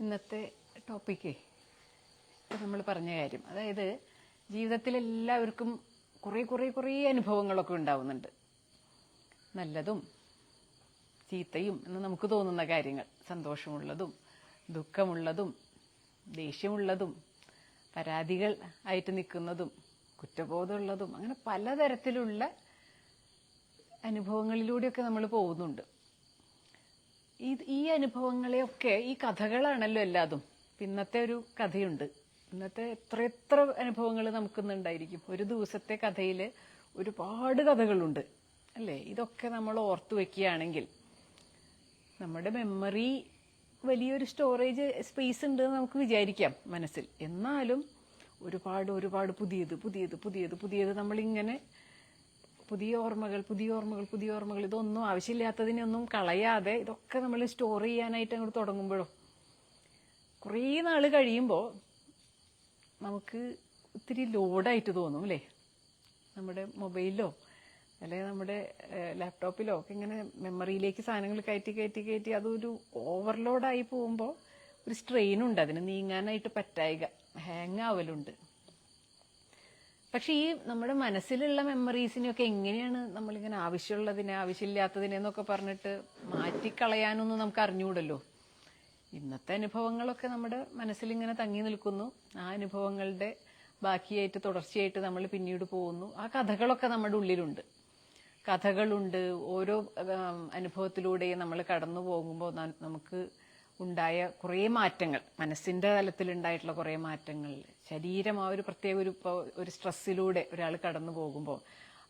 ഇന്നത്തെ ടോപ്പിക്ക് ഇപ്പം നമ്മൾ പറഞ്ഞ കാര്യം. അതായത് ജീവിതത്തിൽ എല്ലാവർക്കും കുറേ കുറേ കുറേ അനുഭവങ്ങളൊക്കെ ഉണ്ടാവുന്നുണ്ട്. നല്ലതും ചീത്തയും എന്ന് നമുക്ക് തോന്നുന്ന കാര്യങ്ങൾ. സന്തോഷമുള്ളതും ദുഃഖമുള്ളതും ദേഷ്യമുള്ളതും പരാതികൾ ആയിട്ട് നിൽക്കുന്നതും കുറ്റബോധമുള്ളതും അങ്ങനെ പലതരത്തിലുള്ള അനുഭവങ്ങളിലൂടെയൊക്കെ നമ്മൾ പോകുന്നുണ്ട്. ഈ ഈ അനുഭവങ്ങളെയൊക്കെ ഈ കഥകളാണല്ലോ എല്ലാതും. ഇന്നത്തെ ഒരു കഥയുണ്ട്. ഇന്നത്തെ എത്ര എത്ര അനുഭവങ്ങൾ നമുക്കിന്നുണ്ടായിരിക്കും. ഒരു ദിവസത്തെ കഥയിൽ ഒരുപാട് കഥകളുണ്ട്. അല്ലേ? ഇതൊക്കെ നമ്മൾ ഓർത്തു വെക്കുകയാണെങ്കിൽ നമ്മുടെ മെമ്മറി വലിയൊരു സ്റ്റോറേജ് സ്പേസ് ഉണ്ട് നമുക്ക് വിചാരിക്കാം മനസ്സിൽ. എന്നാലും ഒരുപാട് ഒരുപാട് പുതിയത് പുതിയത് പുതിയത് പുതിയത് നമ്മളിങ്ങനെ പുതിയ ഓർമ്മകൾ പുതിയ ഓർമ്മകൾ പുതിയ ഓർമ്മകൾ. ഇതൊന്നും ആവശ്യമില്ലാത്തതിനൊന്നും കളയാതെ ഇതൊക്കെ നമ്മൾ സ്റ്റോർ ചെയ്യാനായിട്ട് അങ്ങോട്ട് തുടങ്ങുമ്പോഴോ? കുറേ നാൾ കഴിയുമ്പോൾ നമുക്ക് ഒത്തിരി ലോഡായിട്ട് തോന്നും അല്ലേ? നമ്മുടെ മൊബൈലിലോ അല്ലെങ്കിൽ നമ്മുടെ ലാപ്ടോപ്പിലോ ഒക്കെ ഇങ്ങനെ മെമ്മറിയിലേക്ക് സാധനങ്ങൾ കയറ്റി കയറ്റി കയറ്റി അതൊരു ഓവർലോഡായി പോകുമ്പോൾ ഒരു സ്ട്രെയിനുണ്ട് അതിന് നീങ്ങാനായിട്ട് പറ്റായിക. ഹാങ് ആവലുണ്ട്. പക്ഷെ ഈ നമ്മുടെ മനസ്സിലുള്ള മെമ്മറീസിനെയൊക്കെ എങ്ങനെയാണ് നമ്മളിങ്ങനെ ആവശ്യമുള്ളതിനെ ആവശ്യമില്ലാത്തതിനെന്നൊക്കെ പറഞ്ഞിട്ട് മാറ്റിക്കളയാനൊന്നും നമുക്ക് അറിഞ്ഞുകൂടല്ലോ ഇന്നത്തെ അനുഭവങ്ങളൊക്കെ നമ്മുടെ മനസ്സിലിങ്ങനെ തങ്ങി നിൽക്കുന്നു. ആ അനുഭവങ്ങളുടെ ബാക്കിയായിട്ട് തുടർച്ചയായിട്ട് നമ്മൾ പിന്നീട് പോകുന്നു. ആ കഥകളൊക്കെ നമ്മുടെ ഉള്ളിലുണ്ട്. കഥകളുണ്ട്. ഓരോ അനുഭവത്തിലൂടെ നമ്മൾ കടന്നു പോകുമ്പോൾ നമുക്ക് ഉണ്ടായ കുറേ മാറ്റങ്ങൾ മനസ്സിന്റെ തലത്തിൽ ഉണ്ടായിട്ടുള്ള കുറേ മാറ്റങ്ങൾ ശരീരം ആ ഒരു പ്രത്യേക ഒരു ഒരു സ്ട്രെസ്സിലൂടെ ഒരാൾ കടന്നു പോകുമ്പോൾ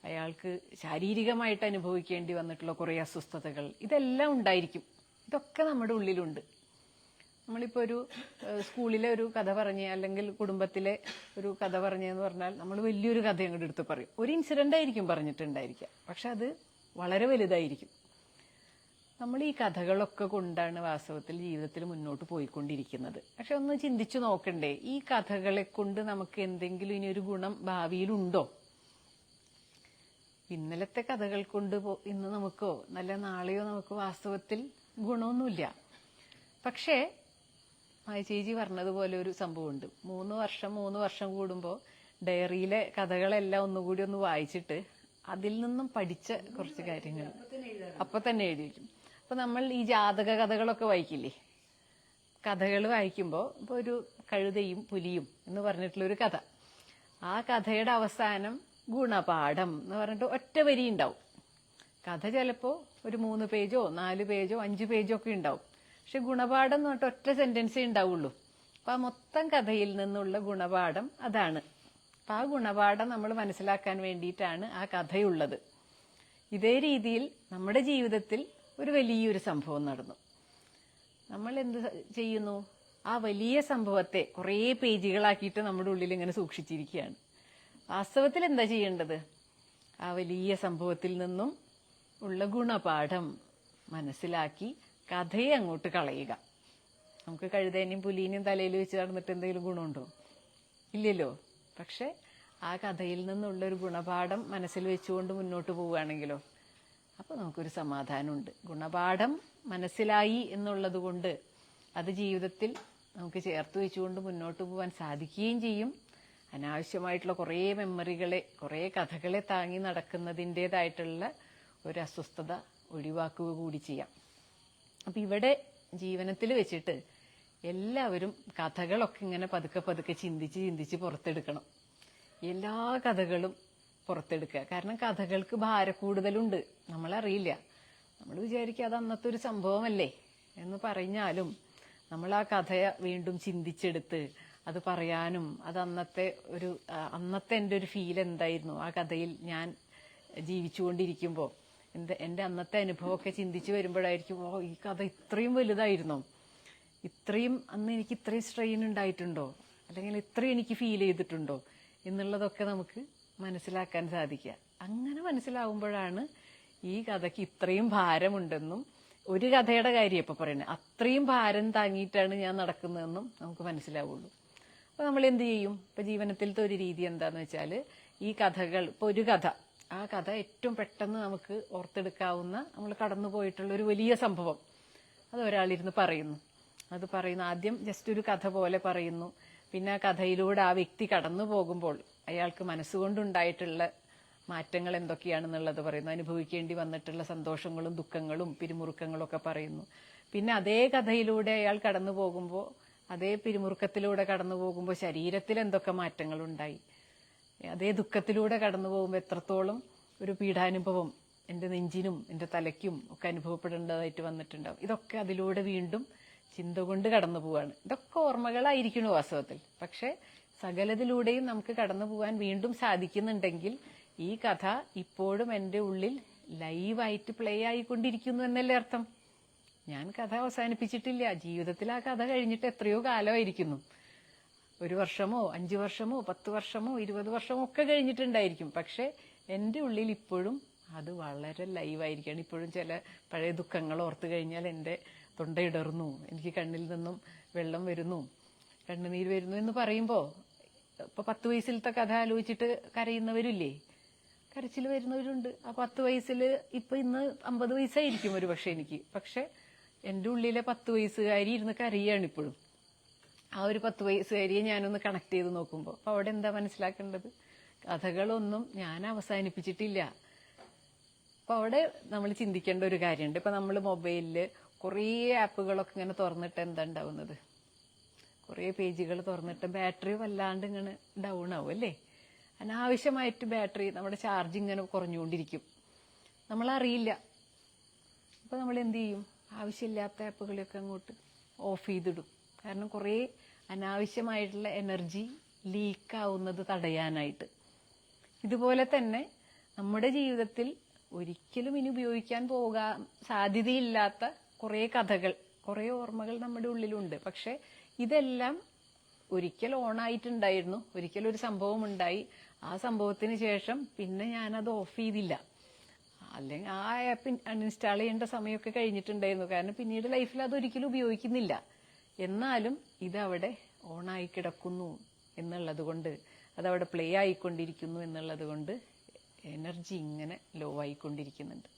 അയാൾക്ക് ശാരീരികമായിട്ട് അനുഭവിക്കേണ്ടി വന്നിട്ടുള്ള കുറേ അസ്വസ്ഥതകൾ ഇതെല്ലാം ഉണ്ടായിരിക്കും. ഇതൊക്കെ നമ്മുടെ ഉള്ളിലുണ്ട്. നമ്മളിപ്പോൾ ഒരു സ്കൂളിലെ ഒരു കഥ പറഞ്ഞ അല്ലെങ്കിൽ കുടുംബത്തിലെ ഒരു കഥ പറഞ്ഞെന്ന് പറഞ്ഞാൽ നമ്മൾ വലിയൊരു കഥ അങ്ങോട്ട് എടുത്ത് പറയും. ഒരു ഇൻസിഡന്റ് ആയിരിക്കും പറഞ്ഞിട്ടുണ്ടായിരിക്കുക. പക്ഷെ അത് വളരെ വലുതായിരിക്കും. നമ്മൾ ഈ കഥകളൊക്കെ കൊണ്ടാണ് വാസ്തവത്തിൽ ജീവിതത്തിൽ മുന്നോട്ട് പോയിക്കൊണ്ടിരിക്കുന്നത്. പക്ഷെ ഒന്ന് ചിന്തിച്ചു നോക്കണ്ടേ ഈ കഥകളെ കൊണ്ട് നമുക്ക് എന്തെങ്കിലും ഇനി ഒരു ഗുണം ഭാവിയിലുണ്ടോ ഇന്നലത്തെ കഥകൾ കൊണ്ട് ഇന്ന് നമുക്കോ നല്ല നാളെയോ നമുക്ക് വാസ്തവത്തിൽ ഗുണമൊന്നുമില്ല. പക്ഷേ മായ ചേച്ചി പറഞ്ഞതുപോലെ ഒരു സംഭവമുണ്ട്. മൂന്ന് വർഷം മൂന്ന് വർഷം കൂടുമ്പോൾ ഡയറിയിലെ കഥകളെല്ലാം ഒന്നുകൂടി ഒന്ന് വായിച്ചിട്ട് അതിൽ നിന്നും പഠിച്ച കുറച്ച് കാര്യങ്ങൾ. അപ്പൊ തന്നെ എഴുതി അപ്പൊ നമ്മൾ ഈ ജാതക കഥകളൊക്കെ വായിക്കില്ലേ? കഥകൾ വായിക്കുമ്പോൾ ഇപ്പോൾ ഒരു കഴുതയും പുലിയും എന്ന് പറഞ്ഞിട്ടുള്ള ഒരു കഥ. ആ കഥയുടെ അവസാനം ഗുണപാഠം എന്ന് പറഞ്ഞിട്ട് ഒറ്റ വരി ഉണ്ടാവും. കഥ ചിലപ്പോ ഒരു മൂന്ന് പേജോ നാല് പേജോ അഞ്ച് പേജോ ഒക്കെ ഉണ്ടാവും. പക്ഷെ ഗുണപാഠം എന്ന് പറഞ്ഞിട്ട് ഒറ്റ സെന്റൻസേ ഉണ്ടാവുള്ളൂ. അപ്പൊ ആ മൊത്തം കഥയിൽ നിന്നുള്ള ഗുണപാഠം അതാണ്. അപ്പൊ ആ ഗുണപാഠം നമ്മൾ മനസ്സിലാക്കാൻ വേണ്ടിയിട്ടാണ് ആ കഥയുള്ളത്. ഇതേ രീതിയിൽ നമ്മുടെ ജീവിതത്തിൽ ഒരു വലിയൊരു സംഭവം നടന്നു. നമ്മൾ എന്ത് ചെയ്യുന്നു? ആ വലിയ സംഭവത്തെ കുറേ പേജുകളാക്കിയിട്ട് നമ്മുടെ ഉള്ളിൽ ഇങ്ങനെ സൂക്ഷിച്ചിരിക്കുകയാണ്. വാസ്തവത്തിൽ എന്താ ചെയ്യേണ്ടത്? ആ വലിയ സംഭവത്തിൽ നിന്നും ഉള്ള ഗുണപാഠം മനസ്സിലാക്കി കഥയെ അങ്ങോട്ട് കളയുക. നമുക്ക് കഴുതേനെയും പുലീനെയും തലയിൽ വെച്ച് നടന്നിട്ട് എന്തെങ്കിലും ഗുണമുണ്ടോ? ഇല്ലല്ലോ. പക്ഷെ ആ കഥയിൽ നിന്നുള്ള ഒരു ഗുണപാഠം മനസ്സിൽ വെച്ചുകൊണ്ട് മുന്നോട്ട് പോവുകയാണെങ്കിലോ? അപ്പൊ നമുക്കൊരു സമാധാനമുണ്ട്. ഗുണപാഠം മനസ്സിലായി എന്നുള്ളത് കൊണ്ട് അത് ജീവിതത്തിൽ നമുക്ക് ചേർത്ത് വെച്ചുകൊണ്ട് മുന്നോട്ട് പോകാൻ സാധിക്കുകയും ചെയ്യും. അനാവശ്യമായിട്ടുള്ള കുറേ മെമ്മറികളെ കുറേ കഥകളെ താങ്ങി നടക്കുന്നതിന്റെതായിട്ടുള്ള ഒരു അസ്വസ്ഥത ഒഴിവാക്കുക കൂടി ചെയ്യാം. അപ്പൊ ഇവിടെ ജീവനത്തിൽ വെച്ചിട്ട് എല്ലാവരും കഥകളൊക്കെ ഇങ്ങനെ പതുക്കെ പതുക്കെ ചിന്തിച്ച് ചിന്തിച്ച് പുറത്തെടുക്കണം. എല്ലാ കഥകളും പുറത്തെടുക്കുക. കാരണം കഥകൾക്ക് ഭാരക്കൂടുതലുണ്ട്. നമ്മളറിയില്ല. നമ്മൾ വിചാരിക്കുക അത് അന്നത്തെ ഒരു സംഭവമല്ലേ എന്ന് പറഞ്ഞാലും നമ്മൾ ആ കഥ വീണ്ടും ചിന്തിച്ചെടുത്ത് അത് പറയാനും അത് അന്നത്തെ ഒരു അന്നത്തെ എന്റെ ഒരു ഫീൽ എന്തായിരുന്നു? ആ കഥയിൽ ഞാൻ ജീവിച്ചുകൊണ്ടിരിക്കുമ്പോൾ എന്റെ എന്റെ അന്നത്തെ അനുഭവമൊക്കെ ചിന്തിച്ച് വരുമ്പോഴായിരിക്കും ഓ ഈ കഥ ഇത്രയും വലുതായിരുന്നോ. ഇത്രയും അന്ന് എനിക്ക് ഇത്രയും സ്ട്രെയിൻ ഉണ്ടായിട്ടുണ്ടോ? അല്ലെങ്കിൽ ഇത്രയും എനിക്ക് ഫീൽ ചെയ്തിട്ടുണ്ടോ? എന്നുള്ളതൊക്കെ നമുക്ക് മനസ്സിലാക്കാൻ സാധിക്കുക. അങ്ങനെ മനസ്സിലാവുമ്പോഴാണ് ഈ കഥയ്ക്ക് ഇത്രയും ഭാരമുണ്ടെന്നും ഒരു കഥയുടെ കാര്യം ഇപ്പൊ പറയുന്നത്. അത്രയും ഭാരം താങ്ങിയിട്ടാണ് ഞാൻ നടക്കുന്നതെന്നും നമുക്ക് മനസ്സിലാവുള്ളൂ. അപ്പൊ നമ്മൾ എന്ത് ചെയ്യും? ഇപ്പൊ ജീവനത്തിലത്തെ ഒരു രീതി എന്താന്ന് വെച്ചാൽ ഈ കഥകൾ ഇപ്പൊ ഒരു കഥ. ആ കഥ ഏറ്റവും പെട്ടെന്ന് നമുക്ക് ഓർത്തെടുക്കാവുന്ന നമ്മൾ കടന്നു പോയിട്ടുള്ള ഒരു വലിയ സംഭവം. അത് ഒരാളിരുന്ന് പറയുന്നു. അത് പറയുന്നു ആദ്യം ജസ്റ്റ് ഒരു കഥ പോലെ പറയുന്നു. പിന്നെ ആ കഥയിലൂടെ ആ വ്യക്തി കടന്നു പോകുമ്പോൾ അയാൾക്ക് മനസ്സുകൊണ്ടുണ്ടായിട്ടുള്ള മാറ്റങ്ങൾ എന്തൊക്കെയാണെന്നുള്ളത് പറയുന്നു. അനുഭവിക്കേണ്ടി വന്നിട്ടുള്ള സന്തോഷങ്ങളും ദുഃഖങ്ങളും പിരിമുറുക്കങ്ങളും ഒക്കെ പറയുന്നു. പിന്നെ അതേ കഥയിലൂടെ അയാൾ കടന്നു പോകുമ്പോൾ അതേ പിരിമുറുക്കത്തിലൂടെ കടന്നു പോകുമ്പോൾ ശരീരത്തിൽ എന്തൊക്കെ മാറ്റങ്ങൾ ഉണ്ടായി അതേ ദുഃഖത്തിലൂടെ കടന്നു പോകുമ്പോൾ എത്രത്തോളം ഒരു പീഡാനുഭവം എന്റെ നെഞ്ചിനും എന്റെ തലയ്ക്കും ഒക്കെ അനുഭവപ്പെടേണ്ടതായിട്ട് വന്നിട്ടുണ്ടാവും. ഇതൊക്കെ അതിലൂടെ വീണ്ടും ചിന്ത കൊണ്ട് കടന്നു പോവാണ്. ഇതൊക്കെ ഓർമ്മകളായിരിക്കണു വാസ്തവത്തിൽ. പക്ഷെ സകലതിലൂടെയും നമുക്ക് കടന്നു പോകാൻ വീണ്ടും സാധിക്കുന്നുണ്ടെങ്കിൽ ഈ കഥ ഇപ്പോഴും എന്റെ ഉള്ളിൽ ലൈവായിട്ട് പ്ലേ ആയിക്കൊണ്ടിരിക്കുന്നു എന്നല്ലേ അർത്ഥം? ഞാൻ കഥ അവസാനിപ്പിച്ചിട്ടില്ല. ജീവിതത്തിൽ ആ കഥ കഴിഞ്ഞിട്ട് എത്രയോ കാലമായിരിക്കുന്നു. ഒരു വർഷമോ അഞ്ചു വർഷമോ പത്ത് വർഷമോ ഇരുപത് വർഷമോ ഒക്കെ കഴിഞ്ഞിട്ടുണ്ടായിരിക്കും. പക്ഷെ എന്റെ ഉള്ളിൽ ഇപ്പോഴും അത് വളരെ ലൈവായിരിക്കുകയാണ്. ഇപ്പോഴും ചില പഴയ ദുഃഖങ്ങൾ ഓർത്തു കഴിഞ്ഞാൽ എന്റെ തൊണ്ടയിടറുന്നു എനിക്ക് കണ്ണിൽ നിന്നും വെള്ളം വരുന്നു. കണ്ണുനീര് വരുന്നു എന്ന് പറയുമ്പോൾ ഇപ്പൊ പത്ത് വയസ്സിലത്തെ കഥ ആലോചിച്ചിട്ട് കരയുന്നവരില്ലേ? കരച്ചിൽ വരുന്നവരുണ്ട്. ആ പത്ത് വയസ്സിൽ ഇപ്പൊ ഇന്ന് അമ്പത് വയസ്സായിരിക്കും ഒരു പക്ഷെ എനിക്ക്. പക്ഷെ എന്റെ ഉള്ളിലെ പത്ത് വയസ്സുകാരി ഇരുന്ന് കരയാണ് ഇപ്പോഴും. ആ ഒരു പത്ത് വയസ്സുകാരിയെ ഞാനൊന്ന് കണക്ട് ചെയ്ത് നോക്കുമ്പോൾ അപ്പൊ അവിടെ എന്താ മനസ്സിലാക്കേണ്ടത്? കഥകളൊന്നും ഞാൻ അവസാനിപ്പിച്ചിട്ടില്ല. അപ്പൊ അവിടെ നമ്മൾ ചിന്തിക്കേണ്ട ഒരു കാര്യമുണ്ട്. ഇപ്പൊ നമ്മൾ മൊബൈലിൽ കുറേ ആപ്പുകളൊക്കെ ഇങ്ങനെ തുറന്നിട്ട് എന്താ ഉണ്ടാവുന്നത്? കുറേ പേജുകൾ തുറന്നിട്ട് ബാറ്ററി വല്ലാണ്ട് ഇങ്ങനെ ഡൗൺ ആവും അല്ലേ? അനാവശ്യമായിട്ട് ബാറ്ററി നമ്മുടെ ചാർജ് ഇങ്ങനെ കുറഞ്ഞുകൊണ്ടിരിക്കും. നമ്മളറിയില്ല. അപ്പോൾ നമ്മൾ എന്ത് ചെയ്യും? ആവശ്യമില്ലാത്ത ആപ്പുകളൊക്കെ അങ്ങോട്ട് ഓഫ് ചെയ്തിടും. കാരണം കുറേ അനാവശ്യമായിട്ടുള്ള എനർജി ലീക്കാവുന്നത് തടയാനായിട്ട്. ഇതുപോലെ തന്നെ നമ്മുടെ ജീവിതത്തിൽ ഒരിക്കലും ഇനി ഉപയോഗിക്കാൻ പോകാൻ സാധ്യതയില്ലാത്ത കുറേ കഥകൾ കുറേ ഓർമ്മകൾ നമ്മുടെ ഉള്ളിലുണ്ട്. പക്ഷെ ഇതെല്ലാം ഒരിക്കൽ ഓണായിട്ടുണ്ടായിരുന്നു. ഒരിക്കൽ ഒരു സംഭവം ഉണ്ടായി. ആ സംഭവത്തിന് ശേഷം പിന്നെ ഞാനത് ഓഫ് ചെയ്തില്ല. അല്ലെങ്കിൽ ആ ആപ്പ് അൺഇൻസ്റ്റാൾ ചെയ്യേണ്ട സമയമൊക്കെ കഴിഞ്ഞിട്ടുണ്ടായിരുന്നു. കാരണം പിന്നീട് ലൈഫിൽ അത് ഒരിക്കലും ഉപയോഗിക്കുന്നില്ല. എന്നാലും ഇതവിടെ ഓണായി കിടക്കുന്നു എന്നുള്ളത് കൊണ്ട് അതവിടെ പ്ലേ ആയിക്കൊണ്ടിരിക്കുന്നു എന്നുള്ളത് കൊണ്ട് എനർജി ഇങ്ങനെ ലോ ആയിക്കൊണ്ടിരിക്കുന്നുണ്ട്.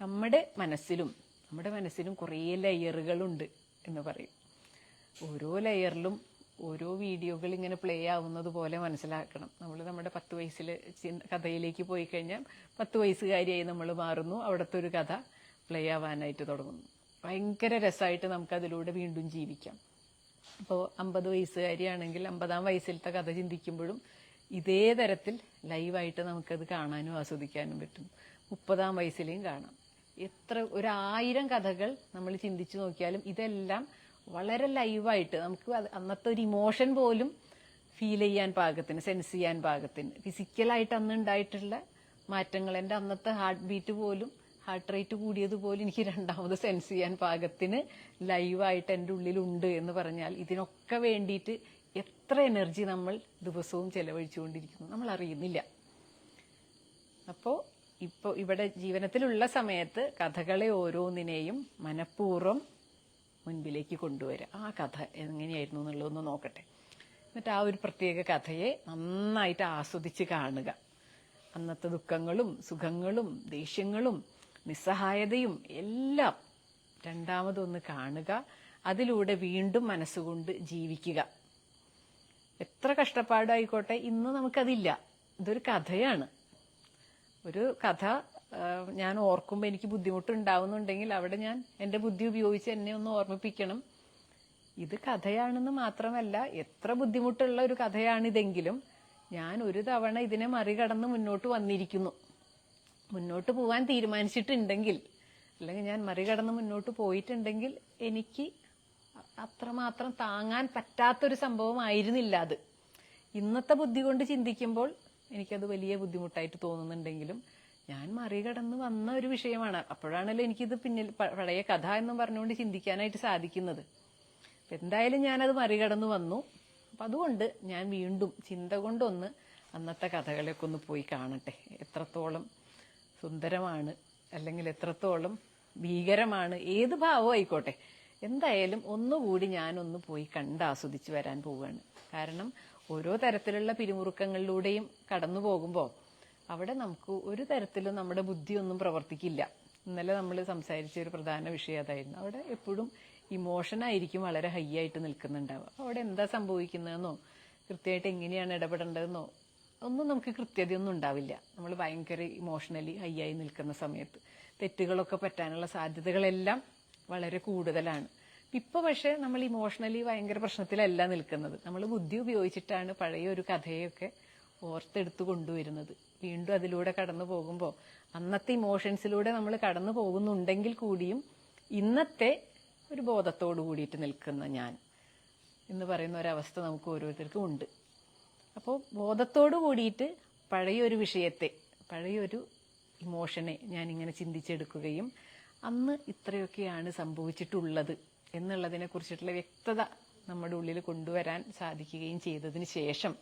നമ്മുടെ മനസ്സിലും നമ്മുടെ മനസ്സിലും കുറേ ലെയറുകളുണ്ട് എന്ന് പറയും. ഓരോ ലെയറിലും ഓരോ വീഡിയോകൾ ഇങ്ങനെ പ്ലേ ആവുന്നത് പോലെ മനസ്സിലാക്കണം. നമ്മൾ നമ്മുടെ പത്ത് വയസ്സിൽ കഥയിലേക്ക് പോയി കഴിഞ്ഞാൽ പത്ത് വയസ്സുകാരിയായി നമ്മൾ മാറുന്നു. അവിടുത്തെ ഒരു കഥ പ്ലേ ആവാനായിട്ട് തുടങ്ങുന്നു. ഭയങ്കര രസമായിട്ട് നമുക്ക് അതിലൂടെ വീണ്ടും ജീവിക്കാം. അപ്പോൾ അമ്പത് വയസ്സുകാരിയാണെങ്കിൽ അമ്പതാം വയസ്സിലത്തെ കഥ ചിന്തിക്കുമ്പോഴും ഇതേ തരത്തിൽ ലൈവായിട്ട് നമുക്കത് കാണാനും ആസ്വദിക്കാനും പറ്റും. മുപ്പതാം വയസ്സിലെയും കാണാം. എത്ര ഒരായിരം കഥകൾ നമ്മൾ ചിന്തിച്ചു നോക്കിയാലും ഇതെല്ലാം വളരെ ലൈവായിട്ട് നമുക്ക് അന്നത്തെ ഒരു ഇമോഷൻ പോലും ഫീൽ ചെയ്യാൻ പാകത്തിന് സെൻസ് ചെയ്യാൻ പാകത്തിന്. ഫിസിക്കലായിട്ട് അന്ന് ഉണ്ടായിട്ടുള്ള മാറ്റങ്ങൾ എന്റെ അന്നത്തെ ഹാർട്ട് ബീറ്റ് പോലും ഹാർട്ട് റേറ്റ് കൂടിയത് എനിക്ക് രണ്ടാമത് സെൻസ് ചെയ്യാൻ പാകത്തിന് ലൈവായിട്ട് എന്റെ ഉള്ളിലുണ്ട് എന്ന് പറഞ്ഞാൽ ഇതിനൊക്കെ വേണ്ടിയിട്ട് എത്ര എനർജി നമ്മൾ ദിവസവും ചെലവഴിച്ചുകൊണ്ടിരിക്കുന്നു നമ്മൾ അറിയുന്നില്ല. അപ്പോൾ ഇപ്പോൾ ഇവിടെ ജീവനത്തിലുള്ള സമയത്ത് കഥകളെ ഓരോന്നിനെയും മനഃപൂർവം മുൻപിലേക്ക് കൊണ്ടുവരിക ആ കഥ എങ്ങനെയായിരുന്നു എന്നുള്ളതൊന്ന് നോക്കട്ടെ. എന്നിട്ട് ആ ഒരു പ്രത്യേക കഥയെ നന്നായിട്ട് ആസ്വദിച്ച് കാണുക. അന്നത്തെ ദുഃഖങ്ങളും സുഖങ്ങളും ദേഷ്യങ്ങളും നിസ്സഹായതയും എല്ലാം രണ്ടാമതൊന്ന് കാണുക. അതിലൂടെ വീണ്ടും മനസ്സുകൊണ്ട് ജീവിക്കുക. എത്ര കഷ്ടപ്പാടായിക്കോട്ടെ ഇന്ന് നമുക്കതില്ല. ഇതൊരു കഥയാണ്. ഒരു കഥ ഞാൻ ഓർക്കുമ്പോൾ എനിക്ക് ബുദ്ധിമുട്ടുണ്ടാവുന്നുണ്ടെങ്കിൽ അവിടെ ഞാൻ എന്റെ ബുദ്ധി ഉപയോഗിച്ച് എന്നെ ഒന്ന് ഓർമ്മിപ്പിക്കണം. ഇത് കഥയാണെന്ന് മാത്രമല്ല എത്ര ബുദ്ധിമുട്ടുള്ള ഒരു കഥയാണിതെങ്കിലും ഞാൻ ഒരു തവണ ഇതിനെ മറികടന്ന് മുന്നോട്ട് വന്നിരിക്കുന്നു. മുന്നോട്ട് പോകാൻ തീരുമാനിച്ചിട്ടുണ്ടെങ്കിൽ അല്ലെങ്കിൽ ഞാൻ മറികടന്ന് മുന്നോട്ട് പോയിട്ടുണ്ടെങ്കിൽ എനിക്ക് അത്രമാത്രം താങ്ങാൻ പറ്റാത്തൊരു സംഭവമായിരുന്നില്ല അത്. ഇന്നത്തെ ബുദ്ധി കൊണ്ട് ചിന്തിക്കുമ്പോൾ എനിക്കത് വലിയ ബുദ്ധിമുട്ടായിട്ട് തോന്നുന്നുണ്ടെങ്കിലും ഞാൻ മറികടന്ന് വന്ന ഒരു വിഷയമാണ്. അപ്പോഴാണല്ലോ എനിക്കിത് പിന്നിൽ പഴയ കഥ എന്നും പറഞ്ഞുകൊണ്ട് ചിന്തിക്കാനായിട്ട് സാധിക്കുന്നത്. എന്തായാലും ഞാനത് മറികടന്ന് വന്നു. അപ്പൊ അതുകൊണ്ട് ഞാൻ വീണ്ടും ചിന്ത കൊണ്ടൊന്ന് അന്നത്തെ കഥകളൊക്കെ ഒന്ന് പോയി കാണട്ടെ. എത്രത്തോളം സുന്ദരമാണ് അല്ലെങ്കിൽ എത്രത്തോളം ഭീകരമാണ് ഏത് ഭാവം ആയിക്കോട്ടെ. എന്തായാലും ഒന്നുകൂടി ഞാനൊന്ന് പോയി കണ്ട് ആസ്വദിച്ച് വരാൻ പോവുകയാണ്. കാരണം ഓരോ തരത്തിലുള്ള പിരിമുറുക്കങ്ങളിലൂടെയും കടന്നു പോകുമ്പോൾ അവിടെ നമുക്ക് ഒരു തരത്തിലും നമ്മുടെ ബുദ്ധിയൊന്നും പ്രവർത്തിക്കില്ല. ഇന്നലെ നമ്മൾ സംസാരിച്ച ഒരു പ്രധാന വിഷയം അതായിരുന്നു. അവിടെ എപ്പോഴും ഇമോഷനായിരിക്കും വളരെ ഹൈ ആയിട്ട് നിൽക്കുന്നുണ്ടാവുക. അവിടെ എന്താ സംഭവിക്കുന്നതെന്നോ കൃത്യമായിട്ട് എങ്ങനെയാണ് ഇടപെടേണ്ടതെന്നോ ഒന്നും നമുക്ക് കൃത്യതയൊന്നും ഉണ്ടാവില്ല. നമ്മൾ ഭയങ്കര ഇമോഷണലി ഹൈ ആയി നിൽക്കുന്ന സമയത്ത് തെറ്റുകളൊക്കെ പറ്റാനുള്ള സാധ്യതകളെല്ലാം വളരെ കൂടുതലാണ്. ഇപ്പൊ പക്ഷെ നമ്മൾ ഇമോഷണലി ഭയങ്കര പ്രശ്നത്തിലല്ല നിൽക്കുന്നത്. നമ്മൾ ബുദ്ധി ഉപയോഗിച്ചിട്ടാണ് പഴയ ഒരു കഥയൊക്കെ ഓർത്തെടുത്ത് കൊണ്ടുവരുന്നത്. വീണ്ടും അതിലൂടെ കടന്നു പോകുമ്പോൾ അന്നത്തെ ഇമോഷൻസിലൂടെ നമ്മൾ കടന്നു പോകുന്നുണ്ടെങ്കിൽ കൂടിയും ഇന്നത്തെ ഒരു ബോധത്തോടു കൂടിയിട്ട് നിൽക്കുന്ന ഞാൻ എന്ന് പറയുന്ന ഒരവസ്ഥ നമുക്ക് ഓരോരുത്തർക്കും ഉണ്ട്. അപ്പോൾ ബോധത്തോടു കൂടിയിട്ട് പഴയൊരു വിഷയത്തെ പഴയൊരു ഇമോഷനെ ഞാൻ ഇങ്ങനെ ചിന്തിച്ചെടുക്കുകയും അന്ന് ഇത്രയൊക്കെയാണ് സംഭവിച്ചിട്ടുള്ളത്. എന്നുള്ളതിനെ കുറിച്ചിട്ടുള്ള വ്യക്തത നമ്മുടെ ഉള്ളിൽ കൊണ്ടുവരാൻ സാധിക്കുകയും ചെയ്തതിന് ശേഷം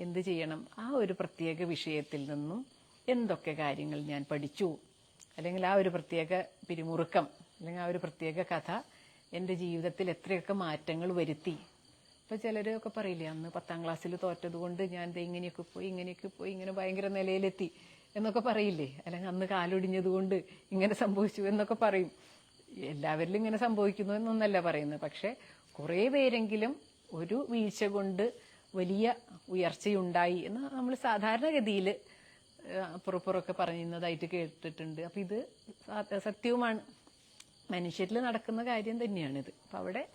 എന്ത് ചെയ്യണം? ആ ഒരു പ്രത്യേക വിഷയത്തിൽ നിന്നും എന്തൊക്കെ കാര്യങ്ങൾ ഞാൻ പഠിച്ചു? അല്ലെങ്കിൽ ആ ഒരു പ്രത്യേക പിരിമുറുക്കം അല്ലെങ്കിൽ ആ ഒരു പ്രത്യേക കഥ എന്റെ ജീവിതത്തിൽ എത്രയൊക്കെ മാറ്റങ്ങൾ വരുത്തി? ഇപ്പൊ ചിലരൊക്കെ പറയില്ലേ അന്ന് പത്താം ക്ലാസ്സിൽ തോറ്റത് കൊണ്ട് ഞാൻ ഇങ്ങനെയൊക്കെ പോയി ഇങ്ങനെയൊക്കെ പോയി ഇങ്ങനെ ഭയങ്കര നിലയിലെത്തി എന്നൊക്കെ പറയില്ലേ? അല്ലെങ്കിൽ അന്ന് കാലൊടിഞ്ഞത് കൊണ്ട് ഇങ്ങനെ സംഭവിച്ചു എന്നൊക്കെ പറയും. എല്ലാവരിലും ഇങ്ങനെ സംഭവിക്കുന്നു എന്നൊന്നല്ല പറയുന്നത്. പക്ഷെ കുറെ പേരെങ്കിലും ഒരു വീഴ്ച കൊണ്ട് വലിയ ഉയർച്ചയുണ്ടായി എന്ന് നമ്മൾ സാധാരണഗതിയിൽ അപ്പുറപ്പുറമൊക്കെ പറയുന്നതായിട്ട് കേട്ടിട്ടുണ്ട്. അപ്പം ഇത് സത്യവുമാണ്. മനുഷ്യരിൽ നടക്കുന്ന കാര്യം തന്നെയാണിത്. അപ്പം അവിടെ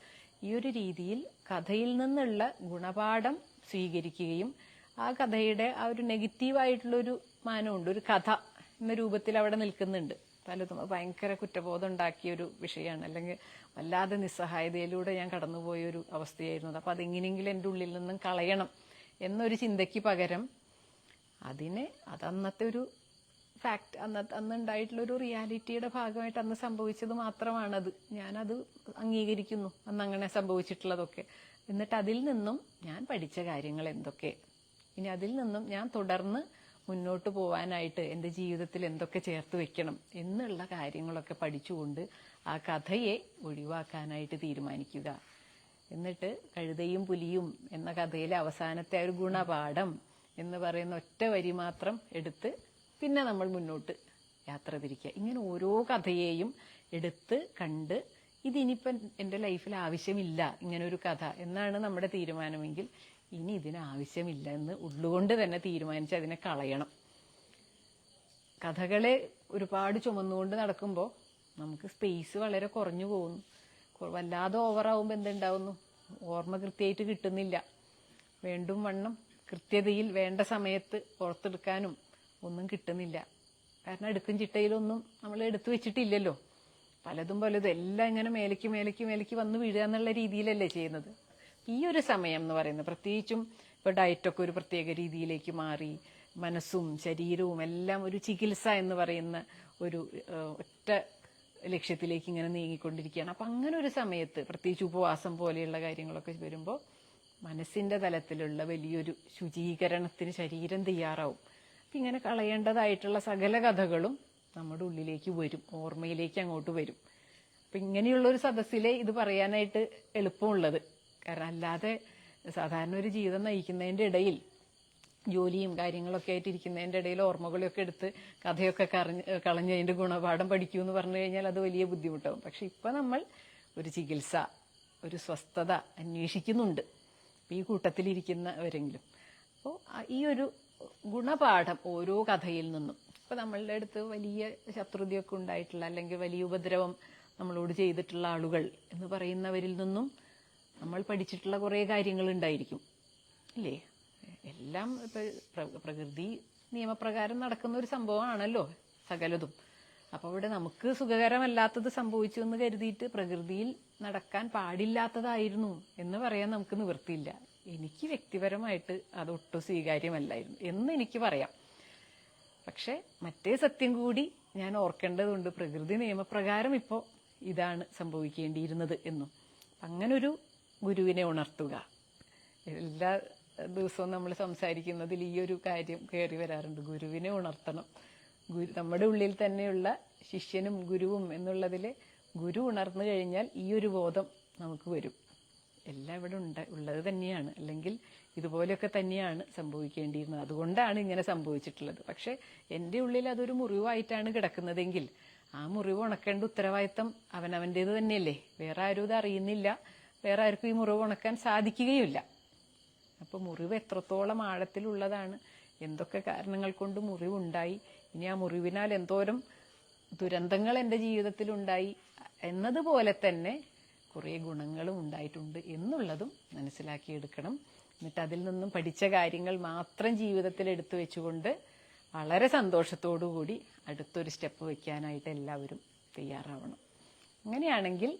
ഈ ഒരു രീതിയിൽ കഥയിൽ നിന്നുള്ള ഗുണപാഠം സ്വീകരിക്കുകയും ആ കഥയുടെ ആ ഒരു നെഗറ്റീവായിട്ടുള്ളൊരു മാനമുണ്ട്. ഒരു കഥ എന്ന രൂപത്തിൽ അവിടെ നിൽക്കുന്നുണ്ട്. പലതും ഭയങ്കര കുറ്റബോധം വിഷയമാണ്. അല്ലെങ്കിൽ വല്ലാതെ നിസ്സഹായതയിലൂടെ ഞാൻ കടന്നുപോയ ഒരു അവസ്ഥയായിരുന്നു. അപ്പോൾ അതെങ്ങനെയെങ്കിലും എന്റെ ഉള്ളിൽ നിന്നും കളയണം എന്നൊരു ചിന്തയ്ക്ക് പകരം അതിനെ അതന്നത്തെ ഒരു ഫാക്ട് അന്ന് ഉണ്ടായിട്ടുള്ള ഒരു റിയാലിറ്റിയുടെ ഭാഗമായിട്ട് അന്ന് സംഭവിച്ചത് മാത്രമാണത്. ഞാനത് അംഗീകരിക്കുന്നു. അന്ന് അങ്ങനെ സംഭവിച്ചിട്ടുള്ളതൊക്കെ. എന്നിട്ട് അതിൽ നിന്നും ഞാൻ പഠിച്ച കാര്യങ്ങൾ എന്തൊക്കെ? ഇനി അതിൽ നിന്നും ഞാൻ തുടർന്ന് മുന്നോട്ട് പോവാനായിട്ട് എന്റെ ജീവിതത്തിൽ എന്തൊക്കെ ചേർത്ത് വെക്കണം എന്നുള്ള കാര്യങ്ങളൊക്കെ പഠിച്ചുകൊണ്ട് ആ കഥയെ ഒഴിവാക്കാനായിട്ട് തീരുമാനിക്കുക. എന്നിട്ട് കഴുതയും പുലിയും എന്ന കഥയിലെ അവസാനത്തെ ഒരു ഗുണപാഠം എന്ന് പറയുന്ന ഒറ്റ വരി മാത്രം എടുത്ത് പിന്നെ നമ്മൾ മുന്നോട്ട് യാത്ര തിരിക്കുക. ഇങ്ങനെ ഓരോ കഥയെയും എടുത്ത് കണ്ട് ഇതിനിപ്പം എന്റെ ലൈഫിൽ ആവശ്യമില്ല ഇങ്ങനൊരു കഥ എന്നാണ് നമ്മുടെ തീരുമാനമെങ്കിൽ ഇനി ഇതിനാവശ്യമില്ല എന്ന് ഉള്ളുകൊണ്ട് തന്നെ തീരുമാനിച്ച് അതിനെ കളയണം. കഥകളെ ഒരുപാട് ചുമന്നുകൊണ്ട് നടക്കുമ്പോൾ നമുക്ക് സ്പേസ് വളരെ കുറഞ്ഞു പോകുന്നു. വല്ലാതെ ഓവറാവുമ്പോൾ എന്തുണ്ടാവുന്നു? ഓർമ്മ കൃത്യമായിട്ട് കിട്ടുന്നില്ല. വേണ്ടും വണ്ണം കൃത്യതയിൽ വേണ്ട സമയത്ത് ഓർത്തെടുക്കാനും ഒന്നും കിട്ടുന്നില്ല. കാരണം എടുക്കും ചിട്ടയിലൊന്നും നമ്മൾ എടുത്തു വെച്ചിട്ടില്ലല്ലോ. പലതും പലതും എല്ലാം ഇങ്ങനെ മേലേക്ക് മേലേക്ക് മേലേക്ക് വന്ന് വീഴുക എന്നുള്ള രീതിയിലല്ലേ ചെയ്യുന്നത്. ഈ ഒരു സമയം എന്ന് പറയുന്നത് പ്രത്യേകിച്ചും ഇപ്പൊ ഡയറ്റൊക്കെ ഒരു പ്രത്യേക രീതിയിലേക്ക് മാറി മനസ്സും ശരീരവും എല്ലാം ഒരു ചികിത്സ എന്ന് പറയുന്ന ഒരു ഒറ്റ ലക്ഷ്യത്തിലേക്ക് ഇങ്ങനെ നീങ്ങിക്കൊണ്ടിരിക്കുകയാണ്. അപ്പൊ അങ്ങനെ ഒരു സമയത്ത് പ്രത്യേകിച്ച് ഉപവാസം പോലെയുള്ള കാര്യങ്ങളൊക്കെ വരുമ്പോൾ മനസ്സിന്റെ തലത്തിലുള്ള വലിയൊരു ശുചീകരണത്തിന് ശരീരം തയ്യാറാവും. അപ്പൊ ഇങ്ങനെ കളയേണ്ടതായിട്ടുള്ള സകല കഥകളും നമ്മുടെ ഉള്ളിലേക്ക് വരും ഓർമ്മയിലേക്ക് അങ്ങോട്ട് വരും. അപ്പൊ ഇങ്ങനെയുള്ള ഒരു സദസ്സിലെ ഇത് പറയാനായിട്ട് എളുപ്പമുള്ളത്. കാരണം അല്ലാതെ സാധാരണ ഒരു ജീവിതം നയിക്കുന്നതിന്റെ ഇടയിൽ ജോലിയും കാര്യങ്ങളൊക്കെ ആയിട്ട് ഇരിക്കുന്നതിന്റെ ഇടയിൽ ഓർമ്മകളൊക്കെ എടുത്ത് കഥയൊക്കെ കറഞ്ഞ് കളഞ്ഞ് അതിന്റെ ഗുണപാഠം പഠിക്കൂ എന്ന് പറഞ്ഞു കഴിഞ്ഞാൽ അത് വലിയ ബുദ്ധിമുട്ടാവും. പക്ഷെ ഇപ്പൊ നമ്മൾ ഒരു ചികിത്സ ഒരു സ്വസ്ഥത അന്വേഷിക്കുന്നുണ്ട്. ഈ കൂട്ടത്തിലിരിക്കുന്നവരെങ്കിലും. അപ്പോൾ ഈ ഒരു ഗുണപാഠം ഓരോ കഥയിൽ നിന്നും ഇപ്പൊ നമ്മളുടെ അടുത്ത് വലിയ ശത്രുതയൊക്കെ ഉണ്ടായിട്ടുള്ള അല്ലെങ്കിൽ വലിയ ഉപദ്രവം നമ്മളോട് ചെയ്തിട്ടുള്ള ആളുകൾ എന്ന് പറയുന്നവരിൽ നിന്നും നമ്മൾ പഠിച്ചിട്ടുള്ള കുറേ കാര്യങ്ങൾ ഉണ്ടായിരിക്കും. അല്ലേ? എല്ലാം ഇപ്പൊ പ്രകൃതി നിയമപ്രകാരം നടക്കുന്ന ഒരു സംഭവമാണല്ലോ സകലതും. അപ്പൊ ഇവിടെ നമുക്ക് സുഖകരമല്ലാത്തത് സംഭവിച്ചു എന്ന് കരുതിയിട്ട് പ്രകൃതിയിൽ നടക്കാൻ പാടില്ലാത്തതായിരുന്നു എന്ന് പറയാൻ നമുക്ക് നിവൃത്തിയില്ല. എനിക്ക് വ്യക്തിപരമായിട്ട് അതൊട്ടും സ്വീകാര്യമല്ലായിരുന്നു എന്ന് എനിക്ക് പറയാം. പക്ഷെ മറ്റേ സത്യം കൂടി ഞാൻ ഓർക്കേണ്ടതുണ്ട്. പ്രകൃതി നിയമപ്രകാരം ഇപ്പോ ഇതാണ് സംഭവിക്കേണ്ടിയിരുന്നത് എന്നും. അങ്ങനൊരു ഗുരുവിനെ ഉണർത്തുക. എല്ലാ ദിവസവും നമ്മൾ സംസാരിക്കുന്നതിൽ ഈ ഒരു കാര്യം കയറി വരാറുണ്ട്. ഗുരുവിനെ ഉണർത്തണം. ഗുരു നമ്മുടെ ഉള്ളിൽ തന്നെയുള്ള ശിഷ്യനും ഗുരുവും എന്നുള്ളതിൽ ഗുരു ഉണർന്നു കഴിഞ്ഞാൽ ഈ ഒരു ബോധം നമുക്ക് വരും. എല്ലാം ഇവിടെ ഉണ്ട്. ഉള്ളത് തന്നെയാണ്. അല്ലെങ്കിൽ ഇതുപോലെയൊക്കെ തന്നെയാണ് സംഭവിക്കേണ്ടിയിരുന്നത്. അതുകൊണ്ടാണ് ഇങ്ങനെ സംഭവിച്ചിട്ടുള്ളത്. പക്ഷെ എന്റെ ഉള്ളിൽ അതൊരു മുറിവായിട്ടാണ് കിടക്കുന്നതെങ്കിൽ ആ മുറിവ് ഉണക്കേണ്ട ഉത്തരവാദിത്തം അവനവന്റേത് തന്നെയല്ലേ? വേറെ ആരും ഇത് അറിയുന്നില്ല. വേറെ ആർക്കും ഈ മുറിവ് ഉണക്കാൻ സാധിക്കുകയില്ല. അപ്പോൾ മുറിവ് എത്രത്തോളം ആഴത്തിലുള്ളതാണ് എന്തൊക്കെ കാരണങ്ങൾ കൊണ്ട് മുറിവുണ്ടായി ഇനി ആ മുറിവിനാൽ എന്തോരം ദുരന്തങ്ങൾ എന്റെ ജീവിതത്തിലുണ്ടായി എന്നതുപോലെ തന്നെ കുറേ ഗുണങ്ങളും ഉണ്ടായിട്ടുണ്ട് എന്നുള്ളതും മനസ്സിലാക്കിയെടുക്കണം. എന്നിട്ട് അതിൽ നിന്നും പഠിച്ച കാര്യങ്ങൾ മാത്രം ജീവിതത്തിൽ എടുത്തു വെച്ചുകൊണ്ട് വളരെ സന്തോഷത്തോടു കൂടി അടുത്തൊരു സ്റ്റെപ്പ് വയ്ക്കാനായിട്ട് എല്ലാവരും തയ്യാറാവണം. അങ്ങനെയാണെങ്കിൽ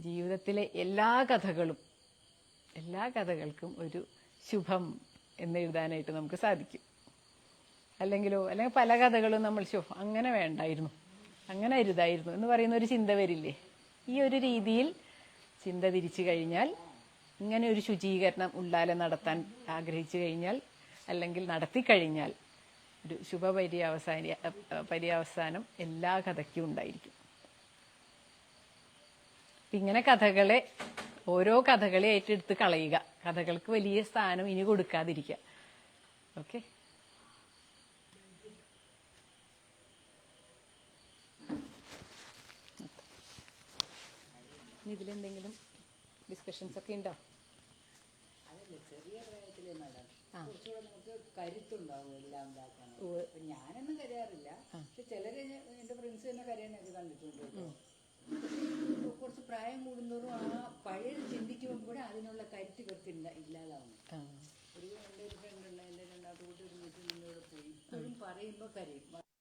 ജീവിതത്തിലെ എല്ലാ കഥകളും എല്ലാ കഥകൾക്കും ഒരു ശുഭം എന്ന് എഴുതാനായിട്ട് നമുക്ക് സാധിക്കും. അല്ലെങ്കിലോ അല്ലെങ്കിൽ പല കഥകളും നമ്മൾ ശുഭം അങ്ങനെ വേണ്ടായിരുന്നു അങ്ങനെ അരുതായിരുന്നു എന്ന് പറയുന്ന ഒരു ചിന്ത വരില്ലേ? ഈ ഒരു രീതിയിൽ ചിന്ത തിരിച്ചു കഴിഞ്ഞാൽ ഇങ്ങനെ ഒരു ശുചീകരണം ഉള്ളാലെ നടത്താൻ ആഗ്രഹിച്ചു കഴിഞ്ഞാൽ അല്ലെങ്കിൽ നടത്തി കഴിഞ്ഞാൽ ഒരു ശുഭപര്യവസാന പര്യവസാനം എല്ലാ കഥയ്ക്കും ഉണ്ടായിരിക്കും. ഇങ്ങനെ കഥകളെ ഓരോ കഥകളെ ഏറ്റെടുത്ത് കളയുക. കഥകൾക്ക് വലിയ സ്ഥാനം ഇനി കൊടുക്കാതിരിക്കുക. ഓക്കെ? ഇതിലെന്തെങ്കിലും ഡിസ്കഷൻസ് ഒക്കെ ഉണ്ടോ? ചെറിയ പ്രായത്തിൽ നല്ലത് കുറച്ചുകൂടെ നമുക്ക് കരുത്തുണ്ടാവും എല്ലാം ഉണ്ടാക്കാൻ ഞാനൊന്നും കരയാറില്ല. പക്ഷെ ചിലര് എന്റെ ഫ്രണ്ട്സ് തന്നെ കരയാനൊക്കെ കണ്ടിട്ടുണ്ട് കുറച്ച് പ്രായം കൂടുന്നതും ആ പഴയത് ചിന്തിക്കുമ്പോൾ കൂടെ അതിനുള്ള കരുത്ത് ഇവർക്ക് ഇല്ലാതാവുന്നു. ആ. ഒരു എന്റെ ഒരു ഫ്രണ്ട് ഉണ്ട് എന്റെ രണ്ടാമത്തെ കൂട്ടി ഒരു വീട്ടിൽ നിന്നോട് പോയി. ഇപ്പോഴും പറയുമ്പോൾ കരയും.